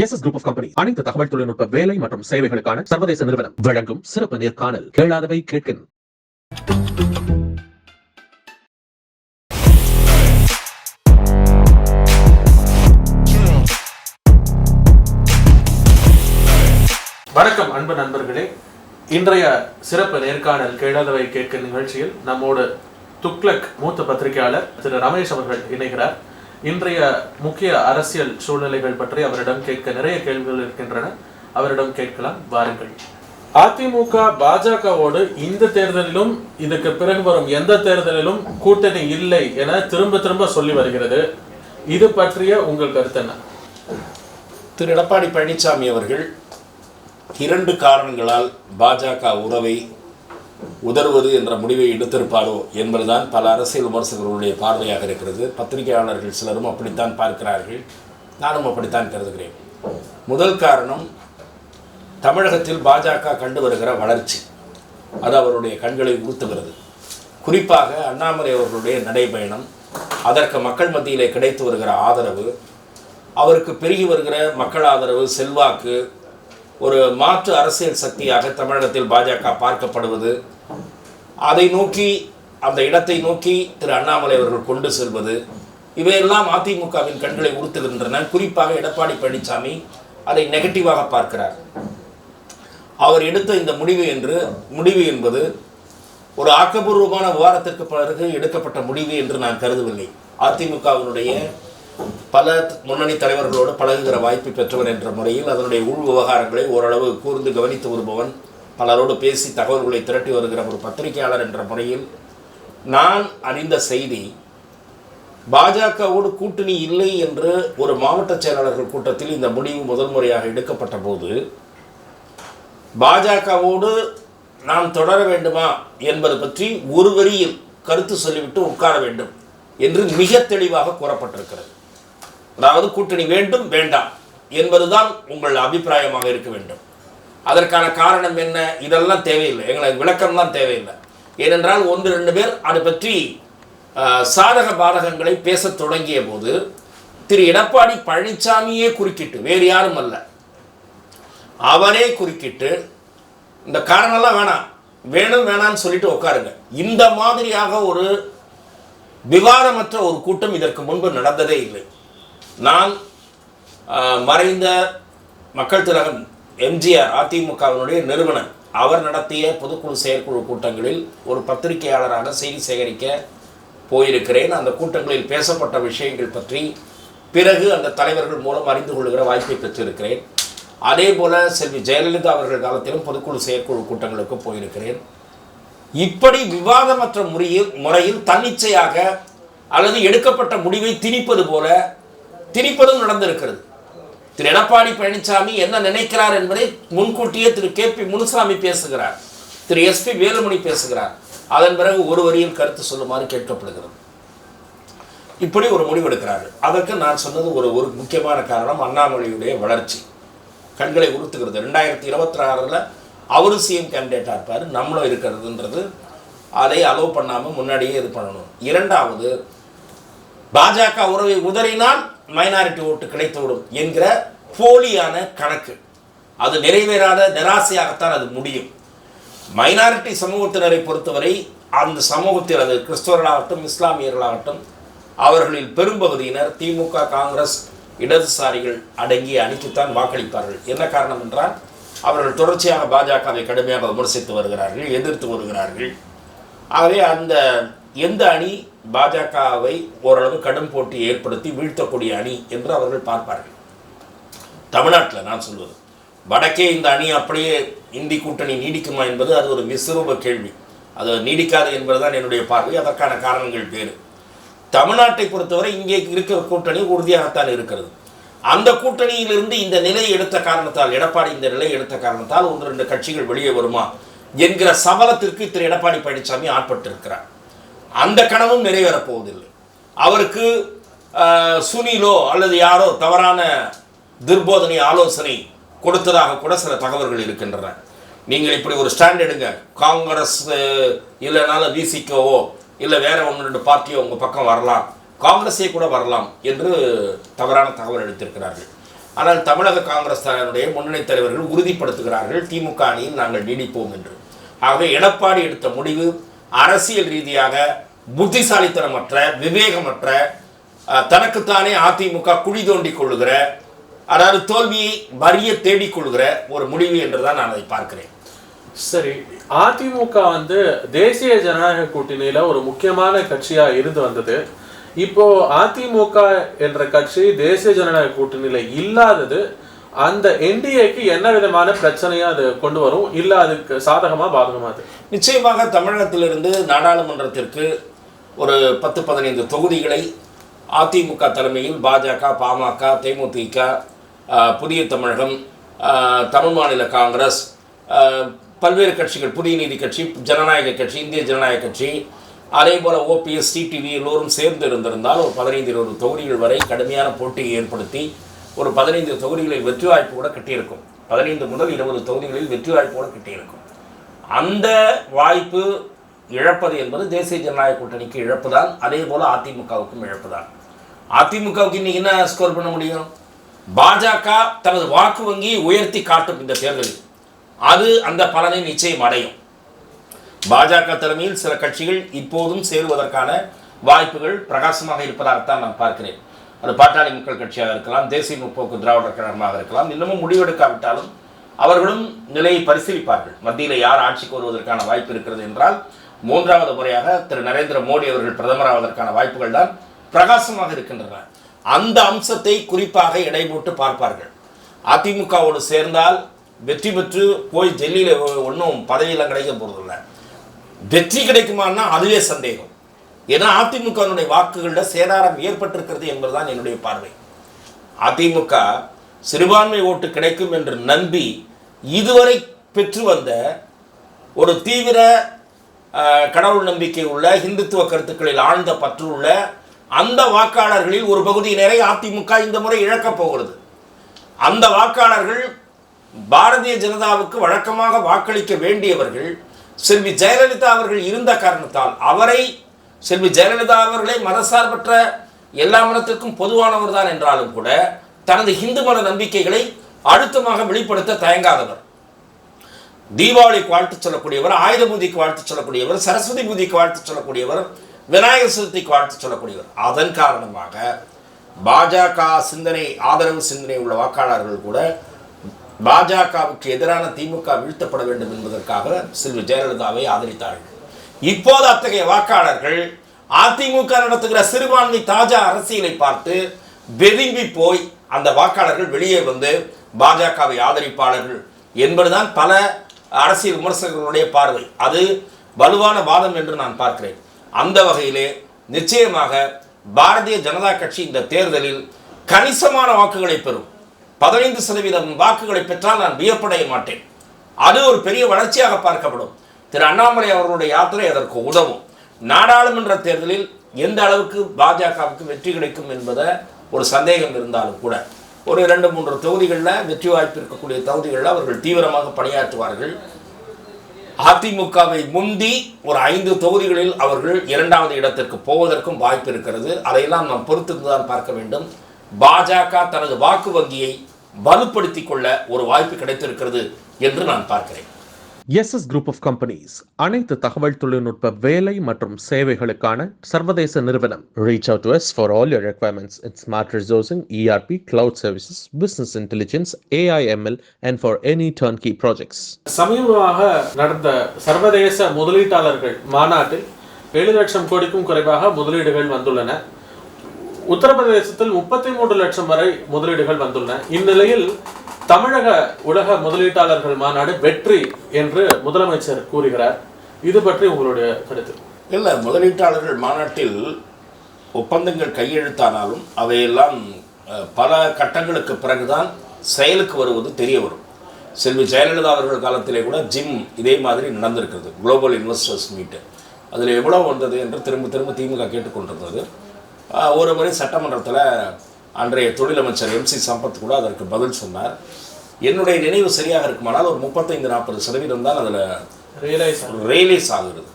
S S group of company அனைத்து தகவல் தொழில்நுட்ப வேலை மற்றும் சேவைகளுக்கான சர்வதேச நிறுவனம் வழங்கும் சிறப்பு நேர்காணல் கேளாதவை கேட்கின். வணக்கம் அன்பு நண்பர்களே. இன்றைய சிறப்பு நேர்காணல் கேளாதவை கேட்க நிகழ்ச்சியில் நம்மோடு துக்ளக் மூத்த பத்திரிகையாளர் திரு ரமேஷ் அவர்கள் இணைகிறார். இன்றைய முக்கிய அரசியல் சூழ்நிலைகள் பற்றி அவரிடம் கேட்க நிறைய கேள்விகள் இருக்கின்றன. அவரிடம் கேட்கலாம் வாருங்கள். அதிமுக பாஜகவோடு இந்த தேர்தலிலும் இதுக்கு பிறகு வரும் எந்த தேர்தலிலும் கூட்டணி இல்லை என திரும்ப திரும்ப சொல்லி வருகிறது. இது பற்றிய உங்கள் கருத்து என்ன? திரு. எடப்பாடி பழனிசாமி அவர்கள் இரண்டு காரணங்களால் பாஜக உறவை உதறுவது என்ற முடிவை எடுத்திருப்பாரோ என்பதுதான் பல அரசியல் விமர்சகர்களுடைய பார்வையாக இருக்கிறது. பத்திரிகையாளர்கள் சிலரும் அப்படித்தான் பார்க்கிறார்கள். நானும் அப்படித்தான் கருதுகிறேன். முதல் காரணம் தமிழகத்தில் பாஜக கண்டு வருகிற வளர்ச்சி. அது அவருடைய கண்களை உறுத்துகிறது. குறிப்பாக அண்ணாமலை அவர்களுடைய நடைபயணம் அதற்கு மக்கள் மத்தியிலே கிடைத்து வருகிற ஆதரவு அவருக்கு பெருகி வருகிற மக்கள் ஆதரவு செல்வாக்கு ஒரு மாற்று அரசியல் சக்தியாக தமிழகத்தில் பாஜக பார்க்கப்படுவது அதை நோக்கி அந்த இடத்தை நோக்கி திரு அண்ணாமலை அவர்கள் கொண்டு செல்வது இவையெல்லாம் அதிமுகவின் கண்களை உறுத்துகின்றன. குறிப்பாக எடப்பாடி பழனிசாமி அதை நெகட்டிவாக பார்க்கிறார். அவர் எடுத்த இந்த முடிவு என்று முடிவு என்பது ஒரு ஆக்கப்பூர்வமான விவாதத்திற்கு பிறகு எடுக்கப்பட்ட முடிவு என்று நான் கருதவில்லை. அதிமுகவினுடைய பல முன்னணி தலைவர்களோடு பழகுகிற வாய்ப்பு பெற்றவர் என்ற முறையில் அதனுடைய உள் விவகாரங்களை ஓரளவு கூர்ந்து கவனித்து வருபவன் பலரோடு பேசி தகவல்களை திரட்டி வருகிற ஒரு பத்திரிகையாளர் என்ற முறையில் நான் அறிந்த செய்தி பாஜகவோடு கூட்டணி இல்லை என்று ஒரு மாவட்ட செயலாளர்கள் கூட்டத்தில் இந்த முடிவு முதல் முறையாக எடுக்கப்பட்ட போது பாஜகவோடு நாம் தொடர வேண்டுமா என்பது பற்றி ஒரு வரியில் கருத்து சொல்லிவிட்டு உட்கார வேண்டும் என்று மிக தெளிவாக கூறப்பட்டிருக்கிறது. அதாவது கூட்டணி வேண்டும் வேண்டாம் என்பதுதான் உங்கள் அபிப்பிராயமாக இருக்க வேண்டும். அதற்கான காரணம் என்ன? இதெல்லாம் தேவையில்லை. எங்களுக்கு விளக்கம்லாம் தேவையில்லை. ஏனென்றால் ஒன்று ரெண்டு பேர் அதை பற்றி ஆஹ், சாதக பாதகங்களை பேசத் தொடங்கிய போது திரு எடப்பாடி பழனிசாமியே குறுக்கிட்டு வேறு யாரும் அல்ல அவரே குறுக்கிட்டு இந்த காரணம்லாம் வேணாம் வேணும் வேணாம்னு சொல்லிட்டு உட்காருங்க. இந்த மாதிரியாக ஒரு விவாதமற்ற ஒரு கூட்டம் இதற்கு முன்பு நடந்ததே இல்லை. நான் மறைந்த மக்கள் திலகம் எம்ஜிஆர் அதிமுகவினுடைய நிறுவனர். அவர் நடத்திய பொதுக்குழு செயற்குழு கூட்டங்களில் ஒரு பத்திரிகையாளராக செய்தி சேகரிக்க போயிருக்கிறேன். அந்த கூட்டங்களில் பேசப்பட்ட விஷயங்கள் பற்றி பிறகு அந்த தலைவர்கள் மூலம் அறிந்து கொள்கிற வாய்ப்பை பெற்றிருக்கிறேன். அதே போல செல்வி ஜெயலலிதா அவர்கள் காலத்திலும் பொதுக்குழு செயற்குழு கூட்டங்களுக்கு போயிருக்கிறேன். இப்படி விவாதமற்ற முறையில் முறையில் தன்னிச்சையாக அல்லது எடுக்கப்பட்ட முடிவை திணிப்பது போல திணிப்பதும் நடந்திருக்கிறது. திரு எடப்பாடி பழனிசாமி என்ன நினைக்கிறார் என்பதை முன்கூட்டியே திரு கே பி முனுசாமி பேசுகிறார். திரு எஸ்பி வேலுமணி பேசுகிறார். அதன் பிறகு ஒரு வரியில் கருத்து சொல்லுமாறு கேட்கப்படுகிறது. இப்படி ஒரு முடிவெடுக்கிறார்கள் அதற்கு நான் சொன்னது ஒரு ஒரு முக்கியமான காரணம் அண்ணாமலையுடைய வளர்ச்சி. கண்களை உறுத்துகிறது. ரெண்டாயிரத்தி இருபத்தி ஆறில் அவரும் சிஎம் கேண்டிடேட்டாக இருப்பார். நம்மளும் இருக்கிறதுன்றது. அதை அலோவ் பண்ணாமல் முன்னாடியே இது பண்ணணும். இரண்டாவது பாஜக உறவை உதறினால் மைனாரிட்டி ஓட்டு கிடைத்துவிடும் என்கிற போலியான கணக்கு. அது நிறைவேறாத நிராசையாகத்தான் அது முடியும். மைனாரிட்டி சமூகத்தினரை பொறுத்தவரை அந்த சமூகத்தில் அது கிறிஸ்தவர்களாகட்டும் இஸ்லாமியர்களாகட்டும் அவர்களில் பெரும்பகுதியினர் திமுக காங்கிரஸ் இடதுசாரிகள் அடங்கிய அணிக்குத்தான் வாக்களிப்பார்கள். என்ன காரணம் என்றால் அவர்கள் தொடர்ச்சியாக பாஜகவை கடுமையாக விமர்சித்து வருகிறார்கள் எதிர்த்து வருகிறார்கள். ஆகவே அந்த எந்த அணி பாஜகவை ஓரளவு கடும் போட்டி ஏற்படுத்தி வீழ்த்தக்கூடிய அணி என்று அவர்கள் பார்ப்பார்கள். தமிழ்நாட்டில் நான் சொல்வது வடக்கே இந்த அணி அப்படியே இந்தி கூட்டணி நீடிக்குமா என்பது அது ஒரு விசுரூப கேள்வி. அது நீடிக்காது என்பதுதான் என்னுடைய பார்வை அதற்கான காரணங்கள் வேறு. தமிழ்நாட்டை பொறுத்தவரை இங்கே இருக்கிற கூட்டணி உறுதியாகத்தான் இருக்கிறது. அந்த கூட்டணியிலிருந்து இந்த நிலையை எடுத்த காரணத்தால் எடப்பாடி இந்த நிலையை எடுத்த காரணத்தால் ஒன்று ரெண்டு கட்சிகள் வெளியே வருமா என்கிற சபலத்திற்கு திரு. எடப்பாடி பழனிசாமி ஆட்பட்டிருக்கிறார். அந்த கனவும் நிறைவேறப் போவதில்லை அவருக்கு சுனிலோ அல்லது யாரோ தவறான துர்போதனை ஆலோசனை கொடுத்ததாக கூட சில தகவல்கள் இருக்கின்றன. நீங்கள் இப்படி ஒரு ஸ்டாண்ட் எடுங்க. காங்கிரஸ் இல்லைனாலும் விசிகோவோ இல்லை வேற ஒன்று ரெண்டு பார்ட்டியோ உங்கள் பக்கம் வரலாம். காங்கிரஸே கூட வரலாம் என்று தவறான தகவல் எடுத்திருக்கிறார்கள். ஆனால் தமிழக காங்கிரஸ் தலைவருடைய முன்னணி தலைவர்கள் உறுதிப்படுத்துகிறார்கள். திமுக அணியில் நாங்கள் நீடிப்போம் என்று. ஆகவே எடப்பாடி எடுத்த முடிவு அரசியல் ரீதியாக புத்திசாலித்தனமற்ற விவேகமற்ற தனக்குத்தானே அதிமுக குழி தோண்டிக் கொள்ளுகிற அதாவது தோல்வியை வறிய தேடிக்கொள்கிற ஒரு முடிவு என்றுதான் நான் அதை பார்க்கிறேன். சரி அதிமுக வந்து தேசிய ஜனநாயக கூட்டணியில ஒரு முக்கியமான கட்சியா இருந்து வந்தது. இப்போ அதிமுக என்ற கட்சி தேசிய ஜனநாயக கூட்டணியில இல்லாதது அந்த என்டிஏக்கு என்ன விதமான பிரச்சனையா அது கொண்டு வரும்? இல்ல அதுக்கு சாதகமா பாதகமா அது? நிச்சயமாக தமிழகத்திலிருந்து நாடாளுமன்றத்திற்கு ஒரு பத்து பதினைந்து தொகுதிகளை அதிமுக தலைமையில் பாஜக பாமக தேமுதிக புதிய தமிழகம் தமிழ் மாநில காங்கிரஸ் பல்வேறு கட்சிகள் புதிய நீதி கட்சி ஜனநாயக கட்சி இந்திய ஜனநாயக கட்சி அதே போல் ஓபிஎஸ் சிடிவி எல்லோரும் சேர்ந்து இருந்திருந்தால் ஒரு பதினைந்து இருபது தொகுதிகள் வரை கடுமையான போட்டியை ஏற்படுத்தி ஒரு பதினைந்து தொகுதிகளில் வெற்றி வாய்ப்பு கூட கிட்டியிருக்கும். பதினைந்து முதல் இருபது தொகுதிகளில் வெற்றி வாய்ப்பு கூட கிட்டியிருக்கும். அந்த வாய்ப்பு இழப்பது என்பது தேசிய ஜனநாயக கூட்டணிக்கு இழப்பு தான் அதே போல் அதிமுகவுக்கும் இழப்பு தான் அதிமுகவுக்கு இன்னைக்கு என்ன ஸ்கோர் பண்ண முடியும்? பாஜக தனது வாக்கு வங்கியை உயர்த்தி காட்டும் இந்த தேர்தலில். அது அந்த பலனை நிச்சயம் அடையும். பாஜக தலைமையில் சில கட்சிகள் இப்போதும் சேருவதற்கான வாய்ப்புகள் பிரகாசமாக இருப்பதாகத்தான் நான் பார்க்கிறேன். அது பாட்டாளி மக்கள் கட்சியாக இருக்கலாம் தேசிய முற்போக்கு திராவிடர் கழகமாக இருக்கலாம் இன்னமும் முடிவெடுக்காவிட்டாலும் அவர்களும் நிலையை பரிசீலிப்பார்கள். மத்தியில் யார் ஆட்சிக்கு வருவதற்கான வாய்ப்பு இருக்கிறது என்றால் மூன்றாவது முறையாக திரு நரேந்திர மோடி அவர்கள் பிரதமராவதற்கான வாய்ப்புகள் தான் பிரகாசமாக இருக்கின்றன. அந்த அம்சத்தை குறிப்பாக எடை போட்டு பார்ப்பார்கள். அதிமுகவோடு சேர்ந்தால் வெற்றி பெற்று போய் டெல்லியில் ஒன்றும் பதவியெல்லாம் கிடைக்க போகிறதில்ல வெற்றி கிடைக்குமான்னா அதுவே சந்தேகம். ஏன்னா அதிமுகவினுடைய வாக்குகளில் சேதாரம் ஏற்பட்டிருக்கிறது என்பதுதான் என்னுடைய பார்வை. அதிமுக சிறுபான்மை ஓட்டு கிடைக்கும் என்று நம்பி இதுவரை பெற்று வந்த ஒரு தீவிர கடவுள் நம்பிக்கை உள்ள இந்துத்துவ கருத்துக்களில் ஆழ்ந்த பற்று உள்ள அந்த வாக்காளர்களில் ஒரு பகுதியினரை அதிமுக இந்த முறை இழக்கப் போகிறது. அந்த வாக்காளர்கள் பாரதிய ஜனதாவுக்கு வழக்கமாக வாக்களிக்க வேண்டியவர்கள் செல்வி ஜெயலலிதா அவர்கள் இருந்த காரணத்தால் அவரை செல்வி ஜெயலலிதா அவர்களை மதசார்பற்ற எல்லா மதத்திற்கும் பொதுவானவர் தான் என்றாலும் கூட தனது இந்து மத நம்பிக்கைகளை அழுத்தமாக வெளிப்படுத்த தயங்காதவர். தீபாவளிக்கு வாழ்த்து சொல்லக்கூடியவர் ஆயுத பூஜைக்கு வாழ்த்து சொல்லக்கூடியவர் சரஸ்வதி பூஜைக்கு வாழ்த்து சொல்லக்கூடியவர் விநாயகர் சதுர்த்திக்கு வாழ்த்து சொல்லக்கூடியவர். அதன் காரணமாக பாஜக சிந்தனை ஆதரவு சிந்தனை உள்ள வாக்காளர்கள் கூட பாஜகவுக்கு எதிரான திமுக வீழ்த்தப்பட வேண்டும் என்பதற்காக செல்வி ஜெயலலிதாவை ஆதரித்தார்கள். இப்போது அத்தகைய வாக்காளர்கள் அதிமுக நடத்துகிற சிறுபான்மை தாஜா அரசியலை பார்த்து வெதும்பி போய் அந்த வாக்காளர்கள் வெளியே வந்து பாஜகவை ஆதரிப்பாளர்கள் என்பதுதான் பல அரசியல் விமர்சகர்களுடைய பார்வை. அது வலுவான வாதம் என்று நான் பார்க்கிறேன். அந்த வகையிலே நிச்சயமாக பாரதிய ஜனதா கட்சி இந்த தேர்தலில் கணிசமான வாக்குகளை பெறும். பதினைந்து சதவீதம் வாக்குகளை பெற்றால் நான் வியப்படைய மாட்டேன். அது ஒரு பெரிய வளர்ச்சியாக பார்க்கப்படும். திரு அண்ணாமலை அவர்களுடைய யாத்திரை அதற்கு உதவும். நாடாளுமன்ற தேர்தலில் எந்த அளவுக்கு பாஜகவுக்கு வெற்றி கிடைக்கும் என்பதை ஒரு சந்தேகம் இருந்தாலும் கூட ஒரு இரண்டு மூன்று தொகுதிகளில் வெற்றி வாய்ப்பு இருக்கக்கூடிய தொகுதிகளில் அவர்கள் தீவிரமாக பணியாற்றுவார்கள். அதிமுகவை முந்தி ஒரு ஐந்து தொகுதிகளில் அவர்கள் இரண்டாவது இடத்திற்கு போவதற்கும் வாய்ப்பு இருக்கிறது. அதையெல்லாம் நாம் பொறுத்திருந்துதான் பார்க்க வேண்டும். பாஜக தனது வாக்கு வங்கியை வலுப்படுத்திக் கொள்ள ஒரு வாய்ப்பு கிடைத்திருக்கிறது என்று நான் பார்க்கிறேன். எஸ்எஸ் குரூப் ஆஃப் கம்பெனிஸ் அனைத்து தகவல் தொழில்நுட்ப வேலை மற்றும் சேவைகளுக்கான சர்வதேச நிறுவனம். Reach out to S for all your requirements in smart resourcing ERP cloud services business intelligence AIML and for any turnkey projects சமீபமாக நடந்த சர்வதேச முதலீட்டாளர்கள் மாநாட்டில் ஏழு லட்சம் கோடிக்கும் குறைவாக முதலீடுகள் வந்துள்ளன. உத்தரப்பிரதேசத்தில் முப்பத்தி மூன்று லட்சம் வரை முதலீடுகள் வந்துள்ளன. இந்நிலையில் தமிழக உலக முதலீட்டாளர்கள் மாநாடு வெற்றி என்று முதலமைச்சர் கூறுகிறார். இது பற்றி உங்களுடைய கருத்து. இல்லை முதலீட்டாளர்கள் மாநாட்டில் ஒப்பந்தங்கள் கையெழுத்தானாலும் அவையெல்லாம் பல கட்டங்களுக்கு பிறகுதான் செயலுக்கு வருவது தெரிய வரும் செல்வி ஜெயலலிதா அவர்கள் காலத்திலே கூட ஜிம் இதே மாதிரி நடந்திருக்கிறது. குளோபல் இன்வெஸ்டர்ஸ் மீட்டு அதில் எவ்வளோ வந்தது என்று திரும்ப திரும்ப திமுக கேட்டுக்கொண்டிருந்தது. ஒரு முறை சட்டமன்றத்தில் அன்றைய தொழிலமைச்சர் எம்சி சம்பத் கூட அதற்கு பதில் சொன்னார். என்னுடைய நினைவு சரியாக இருக்குமானால் ஒரு முப்பத்தைந்து நாற்பது சதவீதம் தான் அதில் ரியலைஸ் ரியலைஸ் ஆகுறது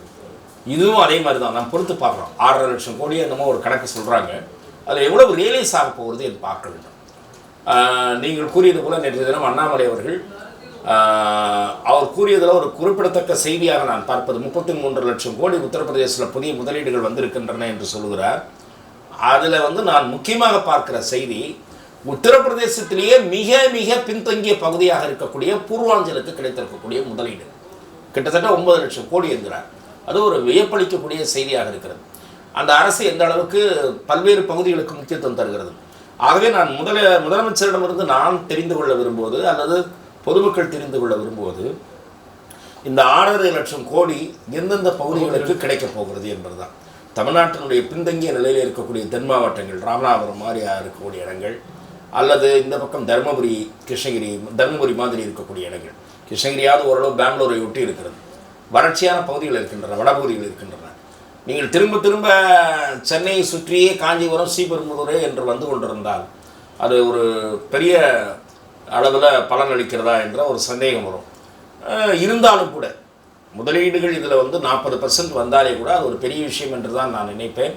இதுவும் அதே மாதிரி தான் நம்ம பொறுத்து பார்க்குறோம் ஆறரை லட்சம் கோடி என்னமோ ஒரு கணக்கு சொல்கிறாங்க அதில் எவ்வளவு ரியலைஸ் ஆக போகிறது என்று பார்க்க வேண்டும். நீங்கள் கூறியது போல நேற்று தினம் அண்ணாமலை அவர்கள் அவர் கூறியதில் ஒரு குறிப்பிடத்தக்க செய்தியாக நான் பார்ப்பது முப்பத்தி மூன்று லட்சம் கோடி உத்தரப்பிரதேசத்தில் புதிய முதலீடுகள் வந்திருக்கின்றன என்று சொல்கிறார் அதில் வந்து நான் முக்கியமாக பார்க்கிற செய்தி உத்தரப்பிரதேசத்திலேயே மிக மிக பின்தங்கிய பகுதியாக இருக்கக்கூடிய பூர்வாஞ்சலுக்கு கிடைத்திருக்கக்கூடிய முதலீடு. கிட்டத்தட்ட ஒன்பது லட்சம் கோடி என்கிறார். அது ஒரு வியப்பளிக்கக்கூடிய செய்தியாக இருக்கிறது. அந்த அரசு எந்த அளவுக்கு பல்வேறு பகுதிகளுக்கு முக்கியத்துவம் தருகிறது? ஆகவே நான் முதல முதலமைச்சரிடமிருந்து நான் தெரிந்து கொள்ள விரும்புவது அல்லது பொதுமக்கள் தெரிந்து கொள்ள விரும்புவது இந்த ஆறரை லட்சம் கோடி எந்தெந்த பகுதிகளுக்கு கிடைக்கப் போகிறது என்பதுதான். தமிழ்நாட்டினுடைய பின்தங்கிய நிலையில் இருக்கக்கூடிய தென் மாவட்டங்கள் ராமநாதபுரம் மாதிரியாக இருக்கக்கூடிய இடங்கள் அல்லது இந்த பக்கம் தருமபுரி கிருஷ்ணகிரி தருமபுரி மாதிரி இருக்கக்கூடிய இடங்கள். கிருஷ்ணகிரியாவது ஓரளவு பெங்களூரை ஒட்டி இருக்கிறது. வறட்சியான பகுதிகள் இருக்கின்றன வடபகுதிகள் இருக்கின்றன. நீங்கள் திரும்ப திரும்ப சென்னையை சுற்றியே காஞ்சிபுரம் ஸ்ரீபெரும்புதூரே என்று வந்து கொண்டிருந்தால் அது ஒரு பெரிய அளவில் பலனளிக்கிறதா என்ற ஒரு சந்தேகம் வரும். இருந்தாலும் கூட முதலீடுகள் இதில் வந்து நாற்பது பர்சன்ட் வந்தாலே கூட அது ஒரு பெரிய விஷயம் என்று தான் நான் நினைப்பேன்.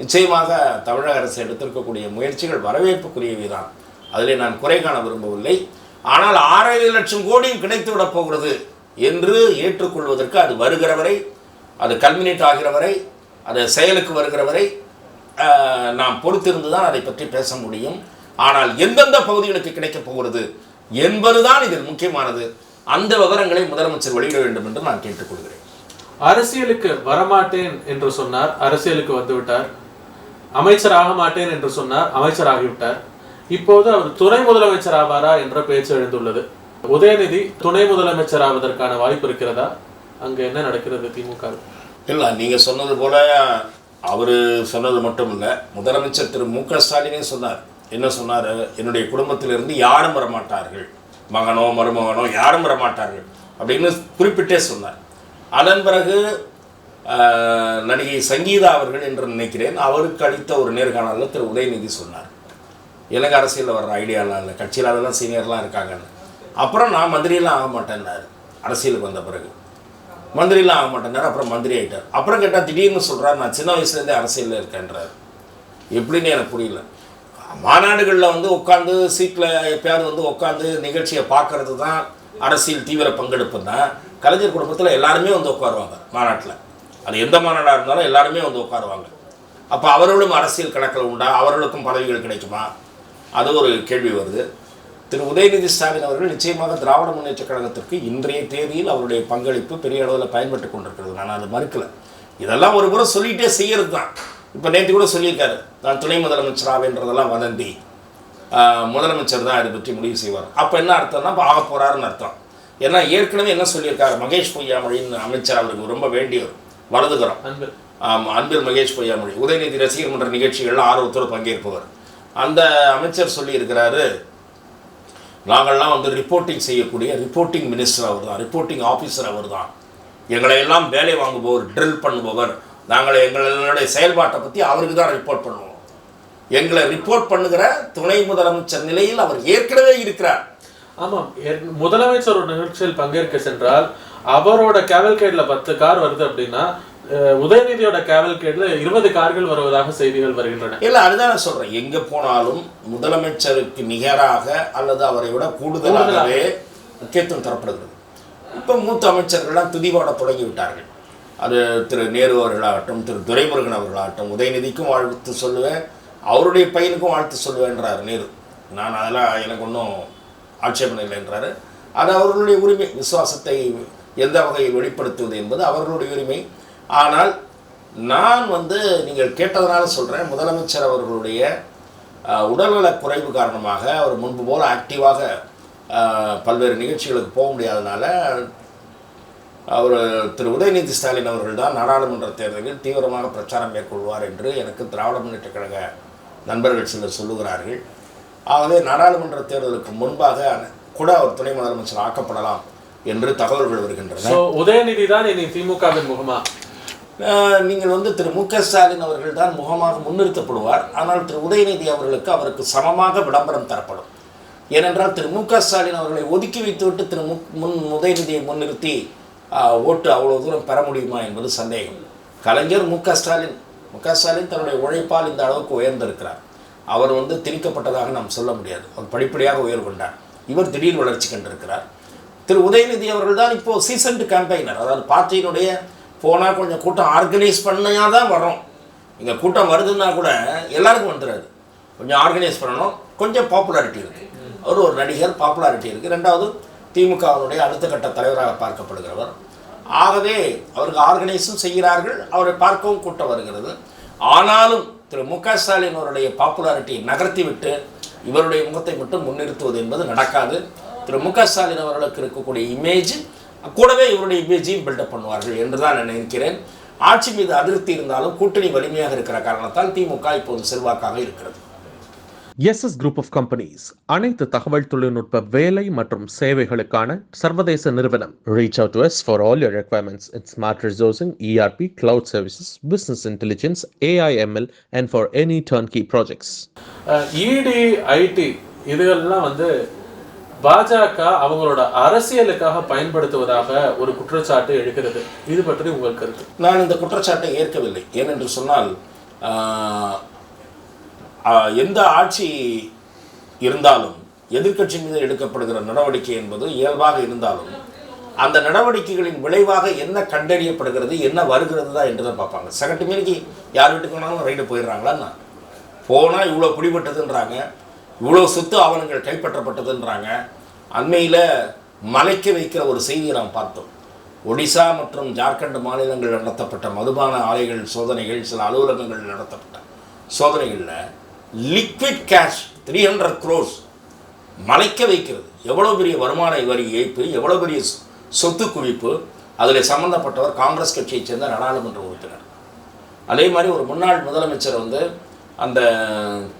நிச்சயமாக தமிழக அரசு எடுத்திருக்கக்கூடிய முயற்சிகள் வரவேற்புக்குரியவை தான் அதிலே நான் குறை காண விரும்பவில்லை. ஆனால் ஆறரை லட்சம் கோடியும் கிடைத்து விட போகிறது என்று ஏற்றுக்கொள்வதற்கு அது வருகிற வரை அது கல்மினேட் ஆகிற வரை அது செயலுக்கு வருகிற வரை நாம் பொறுத்திருந்து தான் அதை பற்றி பேச முடியும். ஆனால் எந்தெந்த பகுதிகளுக்கு கிடைக்கப் போகிறது என்பதுதான் இதில் முக்கியமானது. அந்த விவரங்களை முதலமைச்சர் வெளியிட வேண்டும் என்று நான் கேட்டுக்கொள்கிறேன். அரசியலுக்கு வரமாட்டேன் என்று சொன்னார் அரசியலுக்கு வந்துவிட்டார். அமைச்சர் ஆக மாட்டேன் என்று சொன்னார் அமைச்சர் ஆகிவிட்டார் இப்போது அவர் துணை முதலமைச்சர் ஆவாரா என்ற பேச்சு எழுந்துள்ளது. உதயநிதி துணை முதலமைச்சர் ஆவதற்கான வாய்ப்பு இருக்கிறதா? அங்க என்ன நடக்கிறது திமுக? இல்லை நீங்கள் சொன்னது போல அவர் சொன்னது மட்டும் இல்லை முதலமைச்சர் திரு மு க ஸ்டாலினே சொன்னார். என்ன சொன்னார்? என்னுடைய குடும்பத்திலிருந்து யாரும் வரமாட்டார்கள். மகனோ மருமகனோ யாரும் வரமாட்டார்கள் அப்படின்னு குறிப்பிட்டே சொன்னார். அதன் பிறகு நடிகை சங்கீதா அவர்கள் என்று நினைக்கிறேன் அவருக்கு அளித்த ஒரு நேர்காணலில் திரு உதயநிதி சொன்னார். எனக்கு அரசியலில் வர்ற ஐடியாலாம் இல்லை கட்சியில் அதெல்லாம் சீனியர்லாம் இருக்காங்கன்னு. அப்புறம் நான் மந்திரியெல்லாம் ஆக மாட்டேன்னாரு அரசியலுக்கு வந்த பிறகு. மந்திரியெல்லாம் ஆக மாட்டேன்னாரு அப்புறம் மந்திரி ஆயிட்டார். அப்புறம் கேட்டால் திடீர்னு சொல்கிறார் நான் சின்ன வயசுலேருந்தே அரசியலில் இருக்கேன்றார். எப்படின்னு எனக்கு புரியல. மாநாடுகளில் வந்து உட்காந்து சீட்டில் எப்பயாவது வந்து உட்காந்து நிகழ்ச்சியை பார்க்கறது தான் அரசியல் தீவிர பங்கெடுப்பு தான் கலைஞர் குடும்பத்தில் எல்லாருமே வந்து உட்காருவாங்க மாநாட்டில். அது எந்த மாநாடாக இருந்தாலும் எல்லாருமே வந்து உட்காருவாங்க. அப்போ அவர்களும் அரசியல் கணக்கில் உண்டா? அவர்களுக்கும் பதவிகள் கிடைக்குமா? அது ஒரு கேள்வி வருது. திரு. உதயநிதி ஸ்டாலின் அவர்கள் நிச்சயமாக திராவிட முன்னேற்ற கழகத்திற்கு இன்றைய தேதியில் அவருடைய பங்களிப்பு பெரிய அளவில் பயன்பட்டு கொண்டிருக்கிறது. நான் அது மறுக்கலை. இதெல்லாம் ஒரு முறை சொல்லிகிட்டே செய்யறது தான் இப்போ நேற்று கூட சொல்லியிருக்காரு நான் துணை முதலமைச்சராகன்றதெல்லாம் வதந்தி. முதலமைச்சர் தான் இதை பற்றி முடிவு செய்வார். அப்போ என்ன அர்த்தம்னா இப்போ ஆக போகிறாருன்னு அர்த்தம். ஏன்னா ஏற்கனவே என்ன சொல்லியிருக்காரு மகேஷ் பொய்யாமொழின்னு அமைச்சர் அவருக்கு ரொம்ப வேண்டியவர் வலதுகரம். அன்பு. ஆமாம் அன்பில் மகேஷ் பொய்யாமொழி. உதயநிதி ரசிகர் மன்ற நிகழ்ச்சிகளில் ஆர்வத்தோடு பங்கேற்பவர். அந்த அமைச்சர் சொல்லியிருக்கிறாரு நாங்கள்லாம் வந்து ரிப்போர்ட்டிங் செய்யக்கூடிய ரிப்போர்ட்டிங் மினிஸ்டர் அவர் தான் ரிப்போர்ட்டிங் ஆஃபீஸர் அவர் தான் எங்களை எல்லாம் வேலை வாங்குபவர் ட்ரில் பண்ணுபவர் நாங்கள் எங்களுடைய செயல்பாட்டை பற்றி அவருக்கு தான் ரிப்போர்ட் பண்ணுவோம். எங்களை ரிப்போர்ட் பண்ணுகிற துணை முதலமைச்சர் நிலையில் அவர் ஏற்கனவே இருக்கிறார். ஆமாம் முதலமைச்சர் ஒரு நிகழ்ச்சியில் பங்கேற்க சென்றால் அவரோட கேவல்கேட்ல பத்து கார் வருது அப்படின்னா உதயநிதியோட கேவல்கேட்ல இருபது கார்கள் வருவதாக செய்திகள் வருகின்றன. இல்லை அதுதான் நான் சொல்கிறேன் எங்கே போனாலும் முதலமைச்சருக்கு நிகராக அல்லது அவரை விட கூடுதலாகவே முக்கியத்துவம் தரப்படுகிறது. இப்போ மூத்த அமைச்சர்கள்லாம் துதிபாட தொடங்கி விட்டார்கள். அது திரு நேரு அவர்களாகட்டும் திரு துரைமுருகன் அவர்களாகட்டும் உதயநிதிக்கும் வாழ்த்து சொல்லுவேன் அவருடைய பையனுக்கும் வாழ்த்து சொல்லுவேன்றார் நேரு. நான் அதெல்லாம் எனக்கு ஒன்றும் ஆட்சேபனை இல்லைன்றாரு அது அவர்களுடைய உரிமை விசுவாசத்தை எந்த வகையில் வெளிப்படுத்துவது என்பது அவர்களுடைய உரிமை. ஆனால் நான் வந்து நீங்கள் கேட்டதனால சொல்கிறேன் முதலமைச்சர் அவர்களுடைய உடல்நலக் குறைவு காரணமாக அவர் முன்பு போல் ஆக்டிவாக பல்வேறு நிகழ்ச்சிகளுக்கு போக முடியாதனால அவர் திரு உதயநிதி ஸ்டாலின் அவர்கள் தான் நாடாளுமன்ற தேர்தலில் தீவிரமாக பிரச்சாரம் மேற்கொள்வார் என்று எனக்கு திராவிட முன்னேற்ற கழக நண்பர்கள் சிலர் சொல்லுகிறார்கள். ஆகவே நாடாளுமன்ற தேர்தலுக்கு முன்பாக கூட அவர் துணை முதலமைச்சர் ஆக்கப்படலாம் என்று தகவல்கள் வருகின்றன. உதயநிதி தான் இனி திமுகவின் முகமா? நீங்கள் வந்து திரு மு க ஸ்டாலின் அவர்கள் தான் முகமாக முன்னிறுத்தப்படுவார். ஆனால் திரு உதயநிதி அவர்களுக்கு அவருக்கு சமமாக விளம்பரம் தரப்படும். ஏனென்றால் திரு மு க ஸ்டாலின் அவர்களை ஒதுக்கி வைத்துவிட்டு திரு மு முன் உதயநிதியை முன்னிறுத்தி ஓட்டு அவ்வளவு தூரம் பெற முடியுமா என்பது சந்தேகம். கலைஞர் மு க. ஸ்டாலின். மு க. ஸ்டாலின் தன்னுடைய உழைப்பால் இந்த அளவுக்கு உயர்ந்திருக்கிறார். அவர் வந்து திணிக்கப்பட்டதாக நாம் சொல்ல முடியாது. அவர் படிப்படியாக உயர்வு கொண்டார். இவர் திடீர் வளர்ச்சி கண்டிருக்கிறார். திரு. உதயநிதி அவர்கள் தான் இப்போது சீசன்டு கேம்பெயினர் அதாவது பார்ட்டியினுடைய போனால் கொஞ்சம் கூட்டம் ஆர்கனைஸ் பண்ணியா தான் வரோம் இங்கே கூட்டம் வருதுன்னா கூட எல்லாருக்கும் வந்துடாது. கொஞ்சம் ஆர்கனைஸ் பண்ணணும். கொஞ்சம் பாப்புலாரிட்டி இருக்குது அவர் ஒரு நடிகர் பாப்புலாரிட்டி இருக்குது ரெண்டாவது திமுகவினுடைய அடுத்த கட்ட தலைவராக பார்க்கப்படுகிறவர். ஆகவே அவருக்கு ஆர்கனைஸும் செய்கிறார்கள் அவரை பார்க்கவும் கூட்டம் வருகிறது. ஆனாலும் திரு மு க ஸ்டாலின் அவருடைய பாப்புலாரிட்டியை நகர்த்தி விட்டு இவருடைய முகத்தை மட்டும் முன்னிறுத்துவது என்பது நடக்காது. திரு மு க ஸ்டாலின் அவர்களுக்கு இருக்கக்கூடிய இமேஜ் கூடவே இவருடைய இமேஜையும் பில்டப் பண்ணுவார்கள் என்று தான் நான் நினைக்கிறேன். ஆட்சி மீது அதிருப்தி இருந்தாலும் கூட்டணி வலிமையாக இருக்கிற காரணத்தால் திமுக இப்போது செல்வாக்காக இருக்கிறது. எஸ்எஸ் குரூப் ஆஃப் கம்பெனிஸ் அனைத்து தகவல் தொழில்நுட்ப வேலை மற்றும் சேவைகளுக்கான சர்வதேச நிறுவனம். Reach out to S for all your requirements in smart resourcing ERP cloud services business intelligence AIML and for any turnkey projects ED IT இதுகள்லாம் வந்து பாஜக அவங்களோட அரசியலுக்காக பயன்படுத்துவதாக ஒரு குற்றச்சாட்டு எழுகிறது. இது பற்றி உங்கள் கருத்து. நான் இந்த குற்றச்சாட்டை ஏற்கவில்லை. ஏனென்று சொன்னால் எந்த ஆட்சி இருந்தாலும் எதிர்க்கட்சி மீது எடுக்கப்படுகிற நடவடிக்கை என்பது இயல்பாக இருந்தாலும் அந்த நடவடிக்கைகளின் விளைவாக என்ன கண்டறியப்படுகிறது என்ன வருகிறது தான் என்று தான் பார்ப்பாங்க. செகண்ட் மீனிக்கு யார் வீட்டுக்கு வேணாலும் ரைடு போயிடுறாங்களான்னா போனால் இவ்வளோ பிடிபட்டதுன்றாங்க இவ்வளோ சொத்து ஆவணங்கள் கைப்பற்றப்பட்டதுன்றாங்க அண்மையில் மலைக்க வைக்கிற ஒரு செய்தியை நாம் பார்த்தோம். ஒடிசா மற்றும் ஜார்க்கண்ட் மாநிலங்கள் நடத்தப்பட்ட மதுபான ஆலைகள் சோதனைகள் சில அலுவலகங்கள் நடத்தப்பட்ட சோதனைகளில் liquid cash three hundred crores மலைக்க வைக்கிறது. எவ்வளோ பெரிய வருமான வரி ஏய்ப்பு எவ்வளோ பெரிய சொ- சொத்து குவிப்பு அதில் சம்மந்தப்பட்டவர் காங்கிரஸ் கட்சியைச் சேர்ந்த நாடாளுமன்ற உறுப்பினர். அதே மாதிரி ஒரு முன்னாள் முதலமைச்சர் வந்து அந்த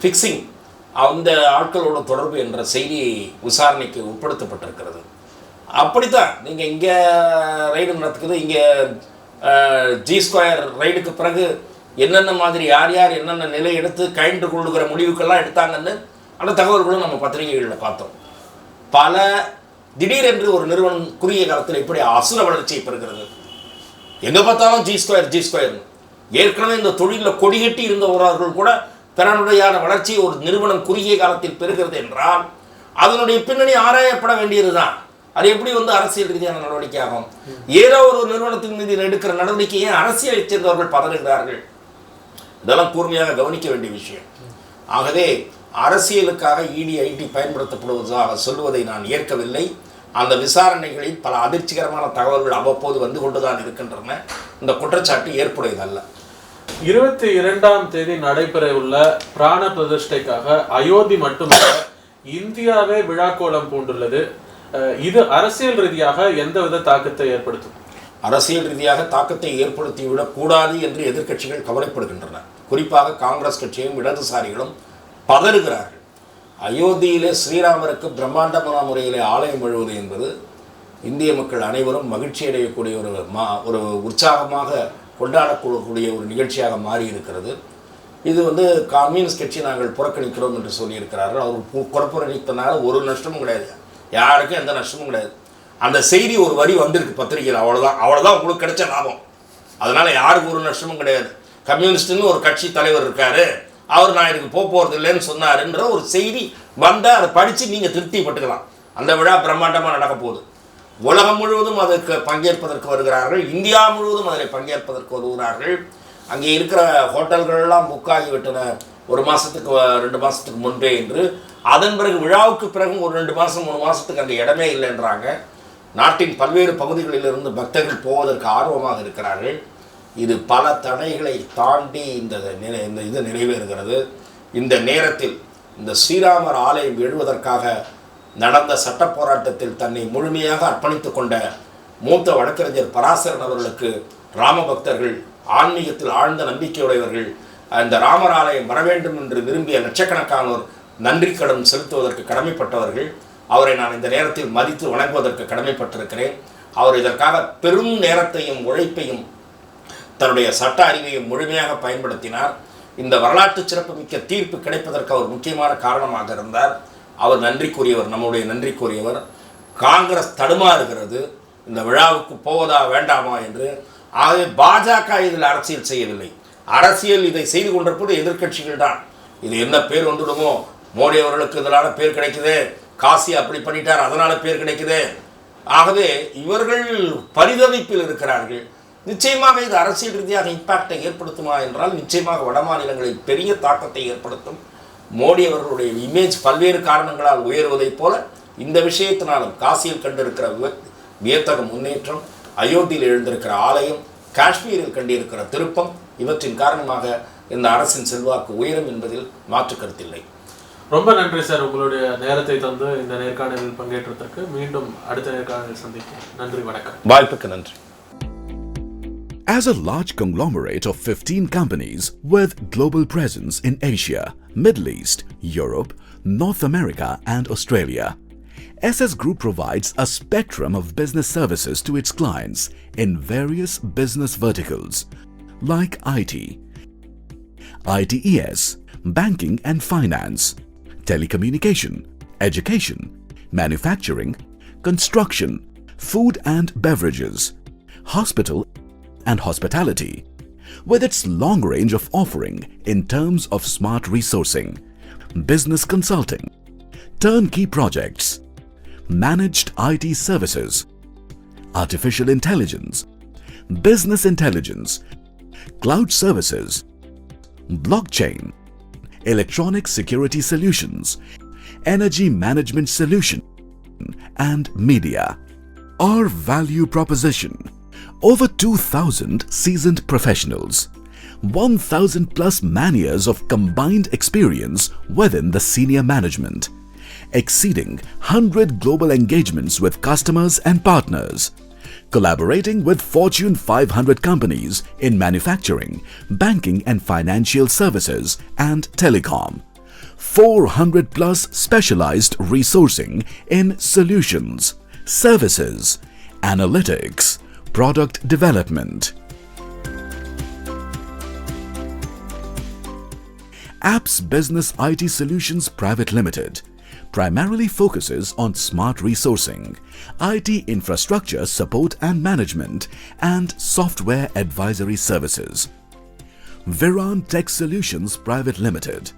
ஃபிக்ஸிங் அந்த ஆட்களோட தொடர்பு என்ற செய்தி விசாரணைக்கு உட்படுத்தப்பட்டிருக்கிறது. அப்படித்தான் நீங்கள் இங்கே ரைடு நடத்துக்குது இங்கே ஜி ஸ்கொயர் ரைடுக்கு பிறகு என்னென்ன மாதிரி யார் யார் என்னென்ன நிலை எடுத்து கயின்று கொள்ளுகிற முடிவுக்கெல்லாம் எடுத்தாங்கன்னு அந்த தகவல்களும் நம்ம பத்திரிகைகளில் பார்த்தோம். பல திடீரென்று ஒரு நிறுவனம் குறுகிய காலத்தில் எப்படி அசுர வளர்ச்சியை பெறுகிறது? எங்கே பார்த்தாலும் ஜி ஸ்கொயர் ஜி ஸ்கொயர் ஏற்கனவே இந்த தொழிலில் கொடிகட்டி இருந்தவர்கள் கூட பிறனுடையான வளர்ச்சியை ஒரு நிறுவனம் குறுகிய காலத்தில் பெறுகிறது என்றால் அதனுடைய பின்னணி ஆராயப்பட வேண்டியதுதான். அது எப்படி வந்து அரசியல் ரீதியான நடவடிக்கை ஆகும்? ஏதோ ஒரு நிறுவனத்தின் மீது எடுக்கிற நடவடிக்கையை அரசியலை சேர்ந்தவர்கள் பதறுகிறார்கள். இதெல்லாம் கூர்மையாக கவனிக்க வேண்டிய விஷயம். ஆகவே அரசியலுக்காக இடி ஐடி பயன்படுத்தப்படுவதாக சொல்லுவதை நான் ஏற்கவில்லை. அந்த விசாரணைகளில் பல அதிர்ச்சிகரமான தகவல்கள் அவ்வப்போது வந்து கொண்டுதான் இருக்கின்றன. இந்த குற்றச்சாட்டு ஏற்புடையதல்ல. இருபத்தி இரண்டாம் தேதி நடைபெற உள்ள பிராண பிரதிஷ்டைக்காக அயோத்தி மட்டுமல்ல இந்தியாவே விழாக்கோலம் பூண்டுள்ளது. இது அரசியல் ரீதியாக எந்தவித தாக்கத்தை ஏற்படுத்தும்? அரசியல் ரீதியாக தாக்கத்தை ஏற்படுத்திவிடக்கூடாது என்று எதிர்க்கட்சிகள் கவலைப்படுகின்றன. குறிப்பாக காங்கிரஸ் கட்சியும் இடதுசாரிகளும் பதறுகிறார்கள். அயோத்தியிலே ஸ்ரீராமருக்கு பிரம்மாண்டமான முறையிலே ஆலயம் எழுவது என்பது இந்திய மக்கள் அனைவரும் மகிழ்ச்சி அடையக்கூடிய ஒரு மா ஒரு உற்சாகமாக கொண்டாடக்கூடிய ஒரு நிகழ்ச்சியாக மாறி இருக்கிறது இது வந்து கம்யூனிஸ்ட் கட்சி நாங்கள் புறக்கணிக்கிறோம் என்று சொல்லியிருக்கிறார்கள். அவர் பு- ஒரு நஷ்டமும் கிடையாது. யாருக்கும் எந்த நஷ்டமும் கிடையாது. அந்த செய்தி ஒரு வரி வந்திருக்கு பத்திரிகையில் அவ்வளோதான் அவ்வளோதான் உங்களுக்கு கிடைச்ச லாபம். அதனால் யாருக்கு ஒரு நஷ்டமும் கிடையாது. கம்யூனிஸ்ட்டுன்னு ஒரு கட்சி தலைவர் இருக்கார். அவர் நான் எனக்கு போக போகிறது இல்லைன்னு சொன்னாருன்ற ஒரு செய்தி வந்தால் அதை படித்து நீங்கள் திருப்திப்பட்டுக்கலாம். அந்த விழா பிரம்மாண்டமாக நடக்க போகுது. உலகம் முழுவதும் அதற்கு பங்கேற்பதற்கு வருகிறார்கள். இந்தியா முழுவதும் அதில் பங்கேற்பதற்கு வருகிறார்கள். அங்கே இருக்கிற ஹோட்டல்கள்லாம் புக் ஆகிவிட்டன ஒரு மாதத்துக்கு ரெண்டு மாதத்துக்கு முன்பே என்று. அதன் பிறகு விழாவுக்கு பிறகும் ஒரு ரெண்டு மாதம் மூணு மாதத்துக்கு அங்கே இடமே இல்லைன்றாங்க. நாட்டின் பல்வேறு பகுதிகளிலிருந்து பக்தர்கள் போவதற்கு ஆர்வமாக இருக்கிறார்கள். இது பல தடைகளை தாண்டி இந்த நிலை இந்த இது நிறைவேறுகிறது. இந்த நேரத்தில் இந்த ஸ்ரீராமர் ஆலயம் எழுவதற்காக நடந்த சட்ட போராட்டத்தில் தன்னை முழுமையாக அர்ப்பணித்துக் கொண்ட மூத்த வழக்கறிஞர் பராசரன் அவர்களுக்கு ராம பக்தர்கள் ஆன்மீகத்தில் ஆழ்ந்த நம்பிக்கையுடையவர்கள் அந்த ராமர் ஆலயம் வர வேண்டும் என்று விரும்பிய லட்சக்கணக்கானோர் நன்றி கடன் செலுத்துவதற்கு கடமைப்பட்டவர்கள். அவரை நான் இந்த நேரத்தில் மதித்து வணங்குவதற்கு கடமைப்பட்டிருக்கிறேன். அவர் இதற்காக பெரும் நேரத்தையும் உழைப்பையும் தன்னுடைய சட்ட அறிவையும் முழுமையாக பயன்படுத்தினார். இந்த வரலாற்று சிறப்புமிக்க தீர்ப்பு கிடைப்பதற்கு அவர் முக்கியமான காரணமாக இருந்தார். அவர் நன்றிக்குரியவர் நம்முடைய நன்றிக்குரியவர். காங்கிரஸ் தடுமாறுகிறது. இந்த விழாவுக்கு போவதா வேண்டாமா என்று. ஆகவே பாஜக இதில் அரசியல் செய்யவில்லை. அரசியல் இதை செய்து கொண்டிருப்பது எதிர்கட்சிகள் தான். இது என்ன பேர் வந்துடுமோ மோடி அவர்களுக்கு இதனால பேர் கிடைக்குதே. காசி அப்படி பண்ணிட்டார் அதனால் பேர் கிடைக்குது. ஆகவே இவர்கள் பரிதவிப்பில் இருக்கிறார்கள். நிச்சயமாக இது அரசியல் ரீதியாக இம்பாக்டை ஏற்படுத்துமா என்றால் நிச்சயமாக வட மாநிலங்களில் பெரிய தாக்கத்தை ஏற்படுத்தும். மோடி அவர்களுடைய இமேஜ் பல்வேறு காரணங்களால் உயர்வதைப் போல இந்த விஷயத்தினாலும் காசியில் கண்டிருக்கிற வியத்தக முன்னேற்றம் அயோத்தியில் எழுந்திருக்கிற ஆலயம் காஷ்மீரில் கண்டிருக்கிற திருப்பம் இவற்றின் காரணமாக இந்த அரசின் செல்வாக்கு உயரும் என்பதில் மாற்று கருத்தில்லை. ரொம்ப நன்றி சார் உங்களுடைய நேரத்தை தந்து இந்த நேர்காணலில் பங்கேற்றதற்கு மீண்டும் அடுத்த நேர்காணலில் சந்திப்போம் நன்றி வணக்கம் வாய்ப்புக்கு நன்றி As a large conglomerate of 15 companies with global presence in Asia, Middle East, Europe, North America, and Australia, SS Group provides a spectrum of business services to its clients in various business verticals like IT, ITES, banking and finance, telecommunication, education, manufacturing, construction, food and beverages, hospital and hospitality, with its long range of offering in terms of smart resourcing, business consulting, turnkey projects, managed IT services, artificial intelligence, business intelligence, cloud services, blockchain, electronic security solutions, energy management solution, and media. Our value proposition over 2,000 seasoned professionals, 1,000 plus man years of combined experience within the senior management, exceeding 100 global engagements with customers and partners, collaborating with Fortune 500 companies in manufacturing, banking and financial services, and telecom. 400 plus specialized resourcing in solutions, services, analytics, product development. Apps Business IT Solutions Private Limited primarily focuses on smart resourcing, IT infrastructure support and management, and software advisory services. Viran Tech Solutions Private Limited,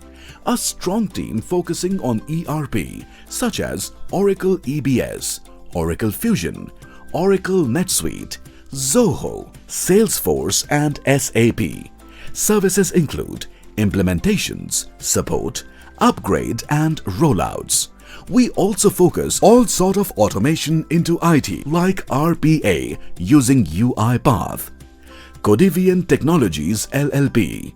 a strong team focusing on ERP such as Oracle EBS, Oracle Fusion, Oracle NetSuite, Zoho, Salesforce, and SAP. Services include implementations, support, upgrade, and rollouts. We also focus all sort of automation into IT like RPA using UiPath. Codivian Technologies LLP.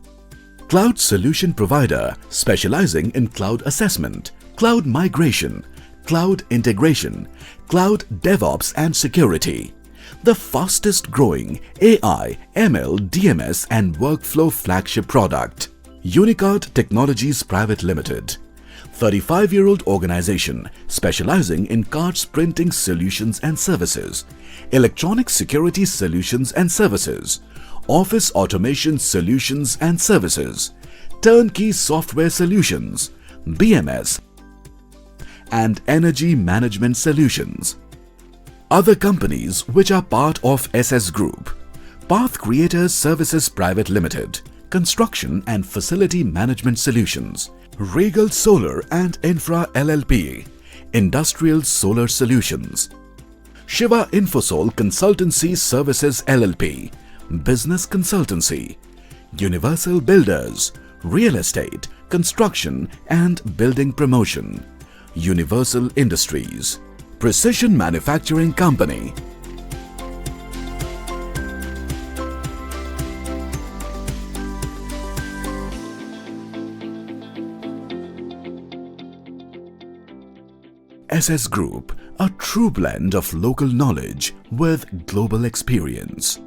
Cloud solution provider specializing in cloud assessment, cloud migration, cloud integration, cloud DevOps and security. The fastest growing AI, ML, DMS and workflow flagship product. Unicard Technologies Private Limited. 35 year old organization specializing in cards printing solutions and services, electronic security solutions and services, office automation solutions and services, turnkey software solutions, BMS, and energy management solutions. Other companies which are part of SS Group Path Creators Services Private Limited, Construction and Facility Management Solutions, Regal Solar and Infra LLP, Industrial Solar Solutions, Shiva Infosol Consultancy Services LLP, Business Consultancy, Universal Builders, Real Estate, Construction and Building Promotion, Universal Industries, Precision Manufacturing Company. SS Group, a true blend of local knowledge with global experience.